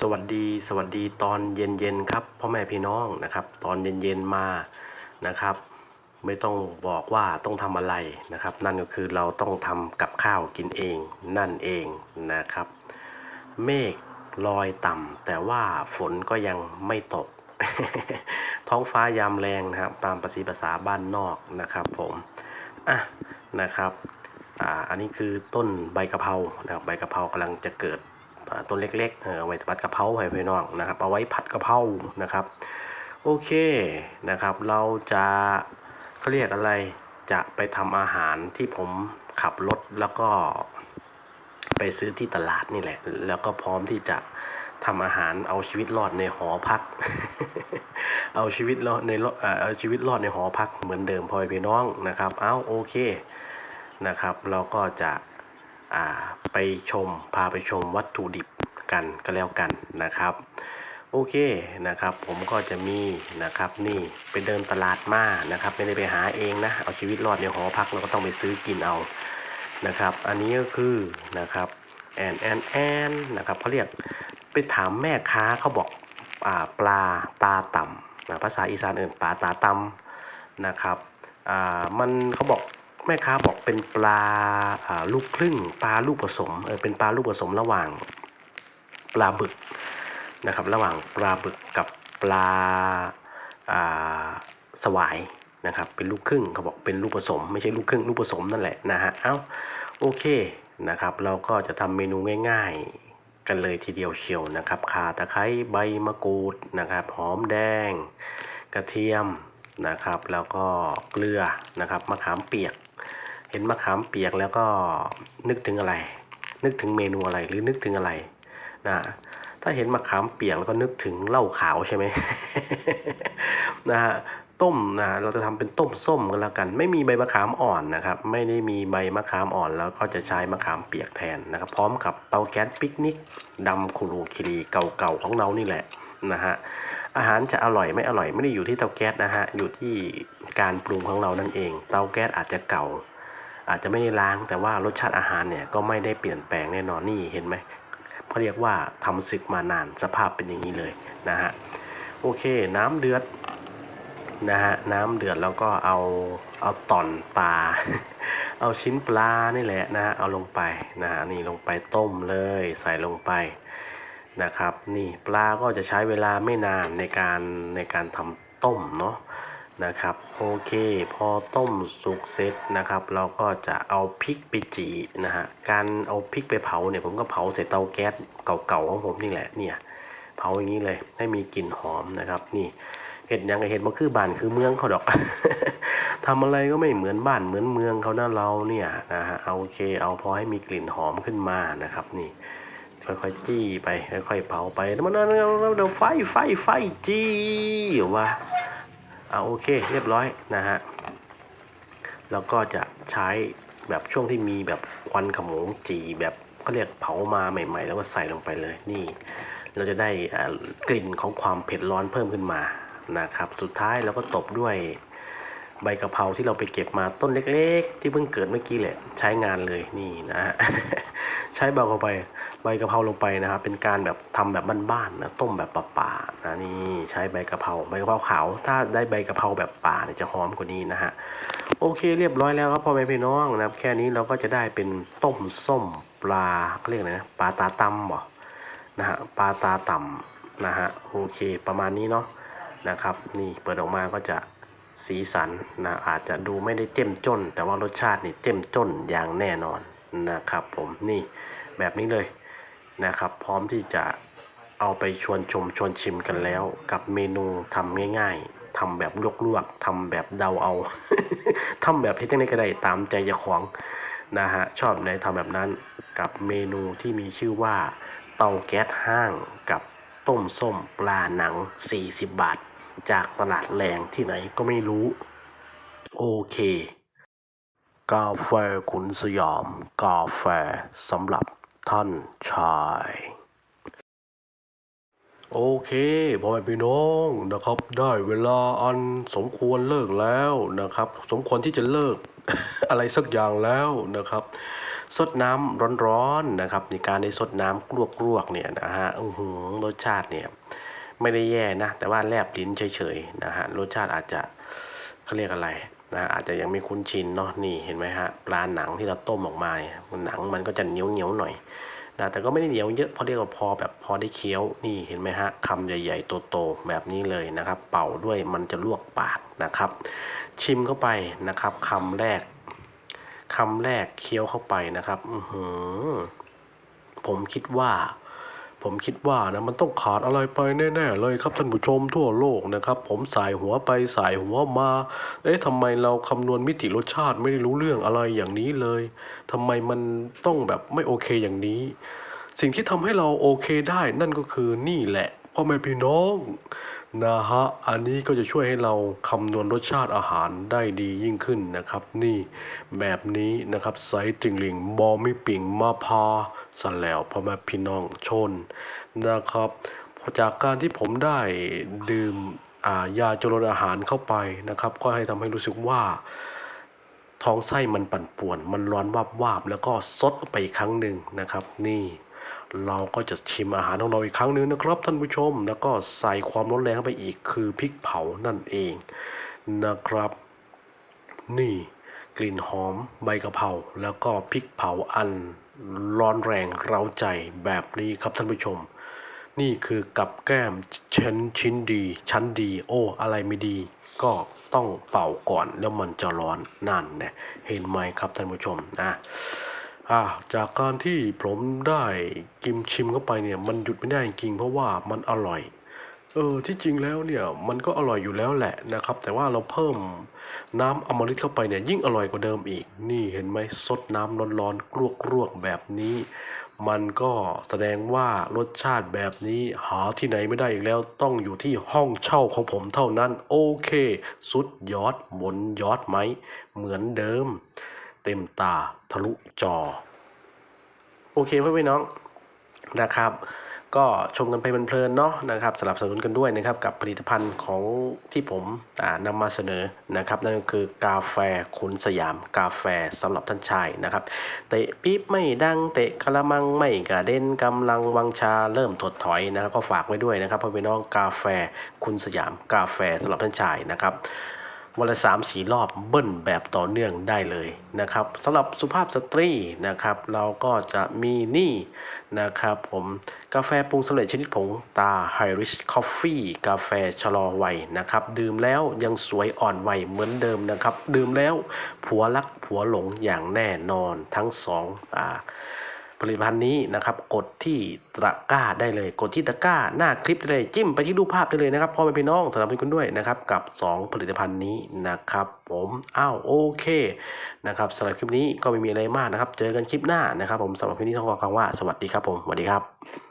สวัสดีสวัสดีตอนเย็นๆครับพ่อแม่พี่น้องนะครับ ตอนเย็นๆมานะครับ ไม่ต้องบอกว่าต้องทำอะไรนะครับ นั่นก็คือเราต้องทำกับข้าวกินเองนั่นเองนะครับ เมฆลอยต่ำแต่ว่าฝนก็ยังไม่ตก ท้องฟ้ายามแรงนะครับ ตามภาษีภาษาบ้านนอกนะครับผมอะนะครับอ่าอันนี้คือต้นใบกะเพรานะครับใบกะเพรากำลังจะเกิด ต้นเล็กๆเออเอาไว้ผัดกะเพราให้พี่น้องนะครับเอาไว้ผัดกะเพรานะครับ โอเคนะครับ เราจะเขาเรียกอะไรจะไปทำอาหารที่ผมขับรถแล้วก็ไปซื้อที่ตลาดนี่แหละ แล้วก็พร้อมที่จะทำอาหารเอาชีวิตรอดในหอพัก เอาชีวิตรอดในเอ่อเอาชีวิตรอดในหอพักเหมือนเดิมพ่อแม่พี่น้องนะครับ เอาโอเคนะครับ เราก็จะ ไปชมพาไปชมวัตถุดิบกันก็แล้วกันนะครับ โอเคนะครับ ผมก็จะมีนะครับนี่ไปเดินตลาดมานะครับ ไม่ได้ไปหาเองนะ เอาชีวิตรอดในหอพักเราก็ต้องไปซื้อกินเอานะครับ อันนี้ก็คือนะครับแอนแอนแอนนะครับเขาเรียกไปถามแม่ค้าเขาบอกอปลาตาต่ำนะภาษาอีสานอื่นปลาตาต่ำนะครับมันเขาบอก แม่ค้าบอกเป็นปลาลูกครึ่ง ปลาลูกผสมเออเป็นปลาลูกผสมระหว่างปลาบึกนะครับ ระหว่างปลาบึกกับปลาสวายนะครับเป็นลูกครึ่งเขาบอกเป็นลูกผสม ไม่ใช่ลูกครึ่งลูกผสมนั่นแหละนะฮะเอ้าโอเคนะครับ เราก็จะทำเมนูง่ายๆ กันเลยทีเดียวเชียวนะครับข่าตะไคร้ใบมะกรูดนะครับหอมแดง กระเทียมนะครับ แล้วก็เกลือนะครับมะขามเปียก เห็นมะขามเปียกแล้วก็นึกถึงอะไร นึกถึงเมนูอะไรหรือนึกถึงอะไรนะถ้าเห็นมะขามเปียกแล้วก็นึกถึงเหล้าขาวใช่ไหมนะฮะต้มนะเราจะทำเป็นต้มส้มกันแล้วกัน ไม่มีใบมะขามอ่อนนะครับ ไม่ได้มีใบมะขามอ่อนแล้วก็จะใช้มะขามเปียกแทนนะครับ พร้อมกับเตาแก๊สปิกนิกดำคูรูคิรีเก่าๆของเรานี่แหละนะฮะอาหารจะอร่อยไม่อร่อยไม่ได้อยู่ที่เตาแก๊สนะฮะอยู่ที่การปรุงของเรานั่นเอง เตาแก๊สอาจจะเก่า อาจจะไม่ได้ล้างแต่ว่ารสชาติอาหารเนี่ยก็ไม่ได้เปลี่ยนแปลงแน่นอนนี่เห็นไหมเขาเรียกว่าทำศึกมานานสภาพเป็นอย่างนี้เลยนะฮะโอเคน้ำเดือดนะฮะน้ำเดือดแล้วก็เอาเอาตอนปลา เอาชิ้นปลานี่แหละนะฮะเอาลงไปนะฮะนี่ลงไปต้มเลยใส่ลงไปนะครับ นี่ปลาก็จะใช้เวลาไม่นานในการในการทำต้มเนาะ นะครับโอเคพอต้มสุกเสร็จนะครับ เราก็จะเอาพริกไปจีนะฮะการเอาพริกไปเผาเนี่ยผมก็เผาใส่เตาแก๊สเก่าๆของผมนี่แหละเนี่ยเผาอย่างนี้เลยให้มีกลิ่นหอมนะครับ นี่เห็ดยังไงเห็ดมันคือบ้านคือเมืองเขาดอกทำอะไรก็ไม่เหมือนบ้านเหมือนเมืองเขานะเราเนี่ยนะฮะเอาโอเค เอาพอให้มีกลิ่นหอมขึ้นมานะครับ นี่ค่อยๆจี้ไปค่อยๆเผาไปแล้วมันเดี๋ยวไฟไฟไฟจี้ว่า เอาโอเคเรียบร้อยนะฮะแล้วก็จะใช้แบบช่วงที่มีแบบควันขโมงจีแบบเขาเรียกเผามาใหม่ ๆ แล้วก็ใส่ลงไปเลยนี่ เราจะได้กลิ่นของความเผ็ดร้อนเพิ่มขึ้นมานะครับ สุดท้ายเราก็ตบด้วย ใบกะเพราที่เราไปเก็บมาต้นเล็กๆ ที่เพิ่งเกิดเมื่อกี้แหละ ใช้งานเลยนี่นะฮะใช้ใบกะเพราไปใบกะเพราลงไปนะครับเป็นการแบบทำแบบบ้านๆนะต้มแบบป่าๆนะนี่ใช้ใบกะเพราใบกะเพราขาว ถ้าได้ใบกะเพราแบบป่าเนี่ยจะหอมกว่านี้นะฮะโอเคเรียบร้อยแล้วครับพ่อแม่พี่น้องนะครับ แค่นี้เราก็จะได้เป็นต้มส้มปลาเขาเรียกอะไรนะปลาตาตำบ่นะฮะปลาตาต่ำนะฮะโอเคประมาณนี้เนาะนะครับ นี่เปิดออกมาก็จะ สีสันนะอาจจะดูไม่ได้เจ้มจน แต่ว่ารสชาตินี่เจ้มจนอย่างแน่นอนนะครับ ผมนี่แบบนี้เลยนะครับ พร้อมที่จะเอาไปชวนชมชวนชิมกันแล้ว กับเมนูทำง่ายๆทำแบบลวกๆทำแบบเดาเอาทำแบบที่จังไดก็ได้ตามใจเจ้าของนะฮะชอบไหนทำแบบนั้นกับเมนูที่มีชื่อว่าเตาแก๊สห้างกับต้มส้มปลาหนัง 40 บาท จากตลาดแรงที่ไหนก็ไม่รู้ โอเคกาแฟขุนสยามกาแฟสำหรับท่านชาย โอเคพ่อแม่พี่น้องนะครับ ได้เวลาอันสมควรเลิกแล้วนะครับ สมควรที่จะเลิกอะไรสักอย่างแล้วนะครับสดน้ำร้อนๆนะครับในการได้สดน้ำกลวกๆเนี่ยนะฮะอื้อหือรสชาติเนี่ย ไม่ได้แย่นะ แต่ว่าแลบลิ้นเฉยๆนะฮะรสชาติอาจจะเขาเรียกอะไรนะอาจจะยังไม่คุ้นชินเนาะนี่เห็นไหมฮะปลาหนังที่เราต้มออกมาเนี่ยหนังมันก็จะเหนียวเหนียวๆหน่อยนะแต่ก็ไม่ได้เหนียวเยอะเพราะเรียกว่าพอแบบพอได้เคี้ยวนี่เห็นไหมฮะคำใหญ่ๆโตๆแบบนี้เลยนะครับ เป่าด้วยมันจะลวกปากนะครับ ชิมเข้าไปนะครับคำแรกคำแรกเคี้ยวเข้าไปนะครับ อือผมคิดว่า ผมคิดว่านะมันต้องขาดอะไรไปแน่ๆเลยครับท่านผู้ชมทั่วโลกนะครับ ผมสายหัวไปสายหัวมา เอ๊ะทำไมเราคำนวณมิติรสชาติไม่ได้รู้เรื่องอะไรอย่างนี้เลยทำไมมันต้องแบบไม่โอเคอย่างนี้ สิ่งที่ทำให้เราโอเคได้นั่นก็คือนี่แหละพ่อแม่พี่น้อง นะฮะ อันนี้ก็จะช่วยให้เราคำนวณรสชาติอาหารได้ดียิ่งขึ้นนะครับ นี่แบบนี้นะครับไซต์ติงลิงบอมิปิงมาพาสันแล้วพ่อแม่พี่น้องชนนะครับจากการที่ผมได้ดื่มายาจรดอาหารเข้าไปนะครับ ก็ให้ทำให้รู้สึกว่าท้องไส้มันปั่นป่วน มันร้อนวาบวาบๆแล้วก็ซดไปอีกครั้งหนึ่งนะครับ นี่ เราก็จะชิมอาหารของเราอีกครั้งหนึ่งนะครับ ท่านผู้ชม แล้วก็ใส่ความร้อนแรงเข้าไปอีกคือพริกเผานั่นเองนะครับ นี่กลิ่นหอมใบกะเพราแล้วก็พริกเผาอันร้อนแรงเร้าใจแบบนี้ครับท่านผู้ชม นี่คือกับแก้มชั้นชิ้นดี ชั้นดี โอ้ อะไรไม่ดี ก็ต้องเป่าก่อนแล้วมันจะร้อนนั่นเนี่ยเห็นไหมครับท่านผู้ชมนะ อ่าจากการที่ผมได้กินชิมเข้าไปเนี่ยมันหยุดไม่ได้จริงเพราะว่ามันอร่อย เออที่จริงแล้วเนี่ยมันก็อร่อยอยู่แล้วแหละนะครับ แต่ว่าเราเพิ่มน้ำอมฤตเข้าไปเนี่ยยิ่งอร่อยกว่าเดิมอีก นี่เห็นไหมซดน้ำร้อนๆกรวกๆแบบนี้ มันก็แสดงว่ารสชาติแบบนี้หาที่ไหนไม่ได้อีกแล้วต้องอยู่ที่ห้องเช่าของผมเท่านั้น โอเค สุดยอดบนยอดไหมเหมือนเดิม เต็มตาทะลุจอ โอเคเพื่อนพี่น้องนะครับ ก็ชมกันไปเพลินๆเนาะนะครับสนับสนุนกันด้วยนะครับกับผลิตภัณฑ์ของที่ผมนำมาเสนอนะครับนั่นก็คือกาแฟขุนสยามกาแฟสำหรับท่านชายนะครับเตะปี๊บไม่ดังเตะกระมังไม่กระเด็นกำลังวังชาเริ่มถดถอยนะครับก็ฝากไว้ด้วยนะครับพ่อพี่น้องกาแฟคุณสยามกาแฟสำหรับท่านชายนะครับ วันละสามสี่รอบเบิ้ลแบบต่อเนื่องได้เลยนะครับสำหรับสุภาพสตรีนะครับ เราก็จะมีนี่นะครับผมกาแฟปรุงสำเร็จชนิดผงตา High Rich Coffee กาแฟชะลอวัยนะครับ ดื่มแล้วยังสวยอ่อนวัยเหมือนเดิมนะครับ ดื่มแล้วผัวรักผัวหลงอย่างแน่นอนทั้งสองอ่า ผลิตภัณฑ์นี้นะครับกดที่ตะกร้าได้เลย กดที่ตะกร้าหน้าคลิปได้เลย จิ้มไปที่รูปภาพได้เลยนะครับพ่อแม่พี่น้องสำหรับคุณด้วยนะครับกับ 2 ผลิตภัณฑ์นี้นะครับผมอ้าวโอเคนะครับสำหรับคลิปนี้ก็ไม่มีอะไรมากนะครับ เจอกันคลิปหน้านะครับ ผมสำหรับคลิปนี้ต้องขอคำว่าสวัสดีครับผมสวัสดีครับ